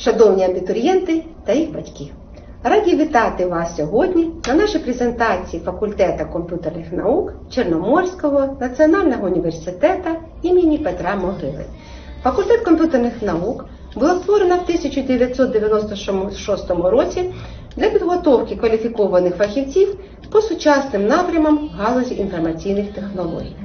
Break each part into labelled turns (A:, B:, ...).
A: шановні абітурієнти та їх батьки. Раді вітати вас сьогодні на нашій презентації факультету комп'ютерних наук Чорноморського національного університету імені Петра Могили. Факультет комп'ютерних наук було створено в 1996 році для підготовки кваліфікованих фахівців по сучасним напрямам галузі інформаційних технологій.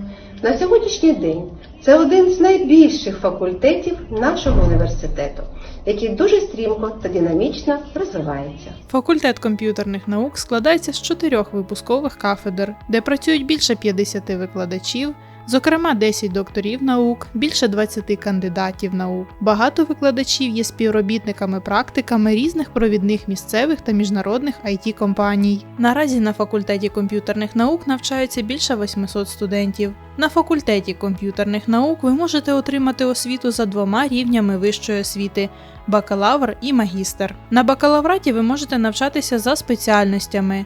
A: На сьогоднішній день це один з найбільших факультетів нашого університету, який дуже стрімко та динамічно розвивається.
B: Факультет комп'ютерних наук складається з чотирьох випускових кафедр, де працюють більше 50 викладачів, зокрема 10 докторів наук, більше 20 кандидатів наук. Багато викладачів є співробітниками-практиками різних провідних місцевих та міжнародних it компаній. Наразі на факультеті комп'ютерних наук навчаються більше 800 студентів. На факультеті комп'ютерних наук ви можете отримати освіту за двома рівнями вищої освіти бакалавр і магістр. На бакалавраті ви можете навчатися за спеціальностями.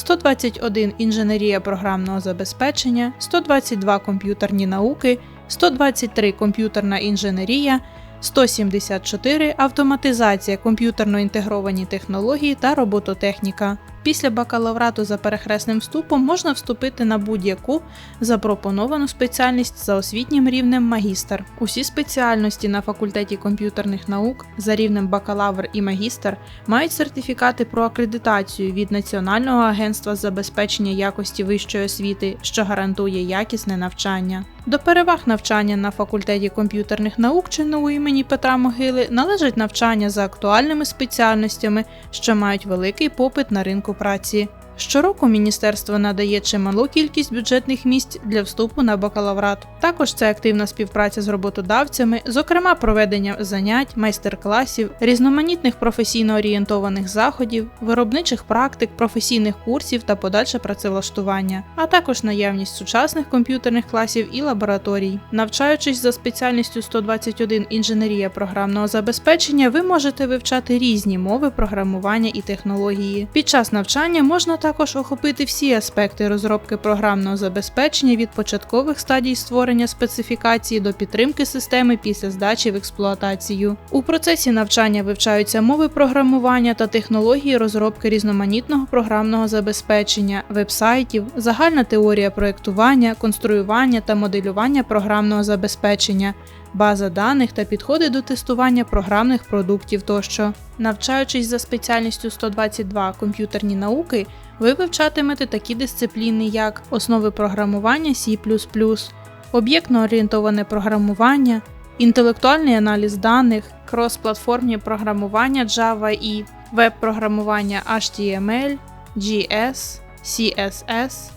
B: 121 інженерія програмного забезпечення, 122 комп'ютерні науки, 123 комп'ютерна інженерія, 174 автоматизація комп'ютерно інтегровані технології та робототехніка. Після бакалаврату за перехресним вступом можна вступити на будь-яку запропоновану спеціальність за освітнім рівнем магістр. Усі спеціальності на факультеті комп'ютерних наук за рівнем бакалавр і магістр мають сертифікати про акредитацію від Національного агентства з забезпечення якості вищої освіти, що гарантує якісне навчання. До переваг навчання на факультеті комп'ютерних наук ЧНУ імені Петра Могили належить навчання за актуальними спеціальностями, що мають великий попит на ринку праці. Щороку міністерство надає чималу кількість бюджетних місць для вступу на бакалаврат. Також це активна співпраця з роботодавцями, зокрема проведення занять, майстер-класів, різноманітних професійно орієнтованих заходів, виробничих практик, професійних курсів та подальше працевлаштування, а також наявність сучасних комп'ютерних класів і лабораторій. Навчаючись за спеціальністю 121 інженерія програмного забезпечення, ви можете вивчати різні мови програмування і технології. Під час навчання можна також охопити всі аспекти розробки програмного забезпечення від початкових стадій створення специфікації до підтримки системи після здачі в експлуатацію. У процесі навчання вивчаються мови програмування та технології розробки різноманітного програмного забезпечення, вебсайтів, загальна теорія проєктування, конструювання та моделювання програмного забезпечення. База даних та підходи до тестування програмних продуктів тощо. Навчаючись за спеціальністю 122 комп'ютерні науки, ви вивчатимете такі дисципліни, як основи програмування C, об'єктно орієнтоване програмування, інтелектуальний аналіз даних, крос-платформні програмування Java і веб-програмування HTML, GS, CSS.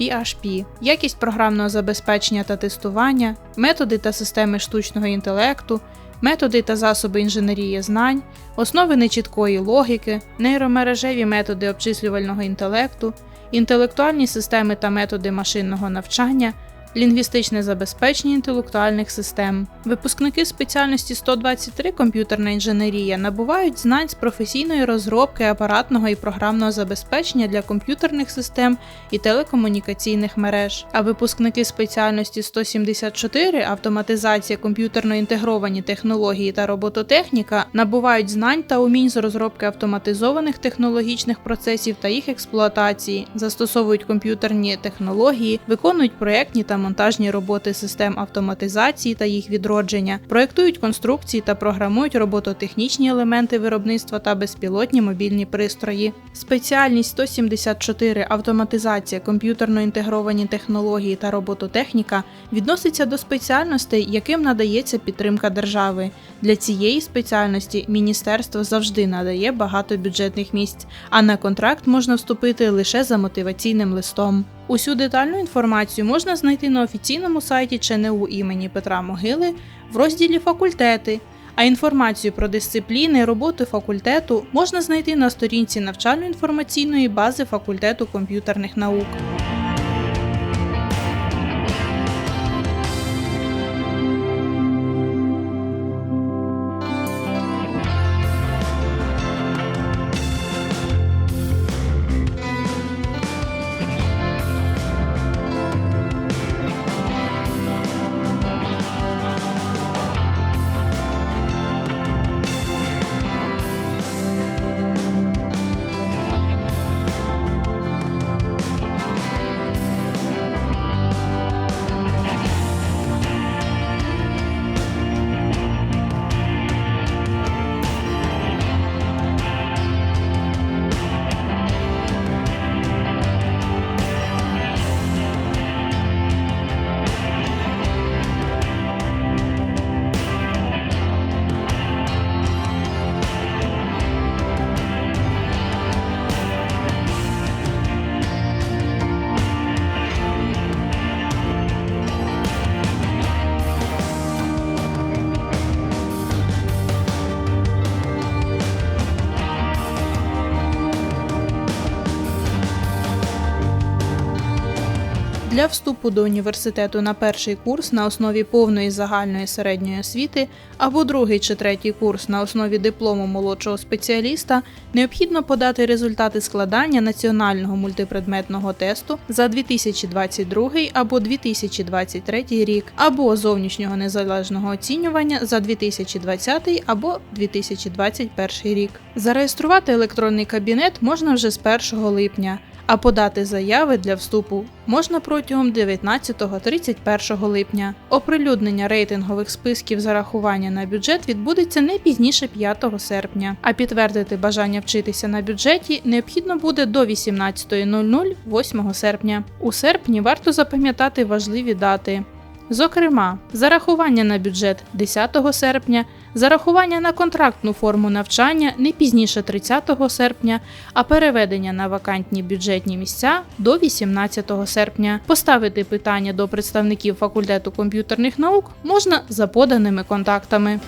B: PHP, якість програмного забезпечення та тестування, методи та системи штучного інтелекту, методи та засоби інженерії знань, основи нечіткої логіки, нейромережеві методи обчислювального інтелекту, інтелектуальні системи та методи машинного навчання, лінгвістичне забезпечення інтелектуальних систем. Випускники спеціальності 123 комп'ютерна інженерія набувають знань з професійної розробки апаратного і програмного забезпечення для комп'ютерних систем і телекомунікаційних мереж. А випускники спеціальності 174 автоматизація комп'ютерно інтегровані технології та робототехніка набувають знань та умінь з розробки автоматизованих технологічних процесів та їх експлуатації, застосовують комп'ютерні технології, виконують проєктні та монтажні роботи систем автоматизації та їх відродження, проєктують конструкції та програмують робототехнічні елементи виробництва та безпілотні мобільні пристрої. Спеціальність 174 автоматизація, комп'ютерно інтегровані технології та робототехніка відноситься до спеціальностей, яким надається підтримка держави. Для цієї спеціальності міністерство завжди надає багато бюджетних місць, а на контракт можна вступити лише за мотиваційним листом. Усю детальну інформацію можна знайти на офіційному сайті ЧНУ імені Петра Могили в розділі Факультети. А інформацію про дисципліни роботи факультету можна знайти на сторінці навчально-інформаційної бази факультету комп'ютерних наук. Для вступу до університету на перший курс на основі повної загальної середньої освіти або другий чи третій курс на основі диплому молодшого спеціаліста необхідно подати результати складання національного мультипредметного тесту за 2022 або 2023 рік, або зовнішнього незалежного оцінювання за 2020 або 2021 рік. Зареєструвати електронний кабінет можна вже з 1 липня. А подати заяви для вступу можна протягом 19-31 липня. Оприлюднення рейтингових списків зарахування на бюджет відбудеться не пізніше 5 серпня, а підтвердити бажання вчитися на бюджеті необхідно буде до 18.00 8 серпня. У серпні варто запам'ятати важливі дати. Зокрема, зарахування на бюджет 10 серпня, зарахування на контрактну форму навчання не пізніше 30 серпня, а переведення на вакантні бюджетні місця до 18 серпня. Поставити питання до представників факультету комп'ютерних наук можна за поданими контактами.